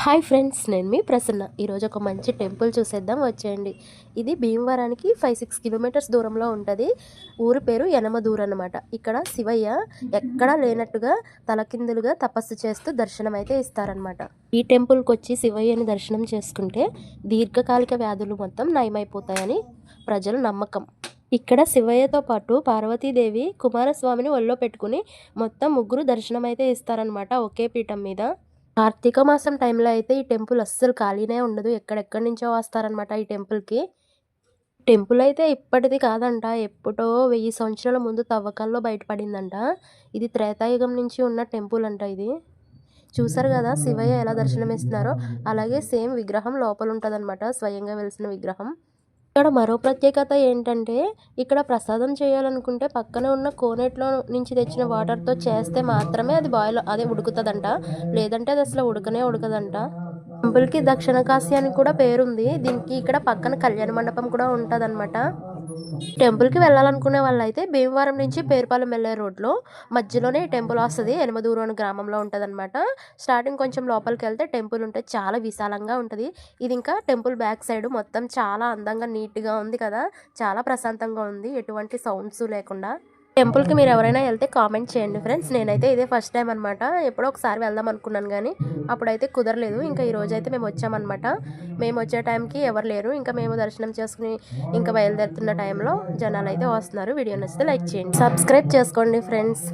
Hi friends నేను మీ ప్రసన్న. ఈరోజు ఒక మంచి టెంపుల్ చూసేద్దాం వచ్చేయండి. ఇది భీమవరానికి ఫైవ్ సిక్స్ కిలోమీటర్స్ దూరంలో ఉంటుంది. ఊరి పేరు యనమదూర్ అనమాట ఇక్కడ శివయ్య ఎక్కడా లేనట్టుగా తలకిందులుగా తపస్సు చేస్తూ దర్శనం అయితే ఇస్తారనమాట ఈ టెంపుల్కి వచ్చి శివయ్యని దర్శనం చేసుకుంటే దీర్ఘకాలిక వ్యాధులు మొత్తం నయమైపోతాయని ప్రజల నమ్మకం. ఇక్కడ శివయ్యతో పాటు పార్వతీదేవి కుమారస్వామిని ఒళ్ళో పెట్టుకుని మొత్తం ముగ్గురు దర్శనం అయితే ఇస్తారనమాట ఒకే పీఠం మీద. కార్తీక మాసం టైంలో అయితే ఈ టెంపుల్ అస్సలు ఖాళీనే ఉండదు. ఎక్కడెక్కడి నుంచో వస్తారనమాట ఈ టెంపుల్కి. టెంపుల్ అయితే ఇప్పటిది కాదంట. ఎప్పుడో వెయ్యి సంవత్సరాల ముందు తవ్వకాల్లో బయటపడిందంట. ఇది త్రేతాయుగం నుంచి ఉన్న టెంపుల్ అంట ఇది. చూసారు కదా శివయ్య ఎలా దర్శనమిస్తున్నారో? అలాగే సేమ్ విగ్రహం లోపల ఉంటుందన్నమాట స్వయంగా వెలిసిన విగ్రహం. ఇక్కడ మరో ప్రత్యేకత ఏంటంటే ఇక్కడ ప్రసాదం చేయాలనుకుంటే పక్కన ఉన్న కోనేట్లో నుంచి తెచ్చిన వాటర్తో చేస్తే మాత్రమే అది బాయిల్ అదే ఉడుకుతుందంట. లేదంటే అది అసలు ఉడకనే ఉడకదంట. టెంపుల్కి దక్షిణ కాశీ అని కూడా పేరుంది. దీనికి ఇక్కడ పక్కన కళ్యాణ మండపం కూడా ఉంటుందన్నమాట. టెంపుల్కి వెళ్ళాలనుకునే వాళ్ళైతే భీమవరం నుంచి పేరుపాలెం వెళ్ళే రోడ్లో మధ్యలోనే టెంపుల్ వస్తుంది. ఎనమదూరు అనే గ్రామంలో ఉంటుంది స్టార్టింగ్ కొంచెం లోపలికి వెళ్తే టెంపుల్ ఉంటుంది చాలా విశాలంగా ఉంటుంది. ఇది ఇంకా టెంపుల్ బ్యాక్ సైడ్ మొత్తం చాలా అందంగా నీట్గా ఉంది కదా. చాలా ప్రశాంతంగా ఉంది. ఎటువంటి సౌండ్స్ లేకుండా. టెంపుల్కి మీరు ఎవరైనా వెళ్తే కామెంట్ చేయండి ఫ్రెండ్స్. నేనైతే ఇదే ఫస్ట్ టైం అనమాట ఎప్పుడో ఒకసారి వెళ్దాం అనుకున్నాను కానీ అప్పుడైతే కుదరలేదు. ఇంకా ఈ రోజు అయితే మేము వచ్చామన్నమాట. మేము వచ్చే టైంకి ఎవరు లేరు. ఇంకా మేము దర్శనం చేసుకుని ఇంకా బయలుదేరుతున్న టైంలో జనాలు అయితే వస్తున్నారు. వీడియో నచ్చితే లైక్ చేయండి. సబ్స్క్రైబ్ చేసుకోండి ఫ్రెండ్స్.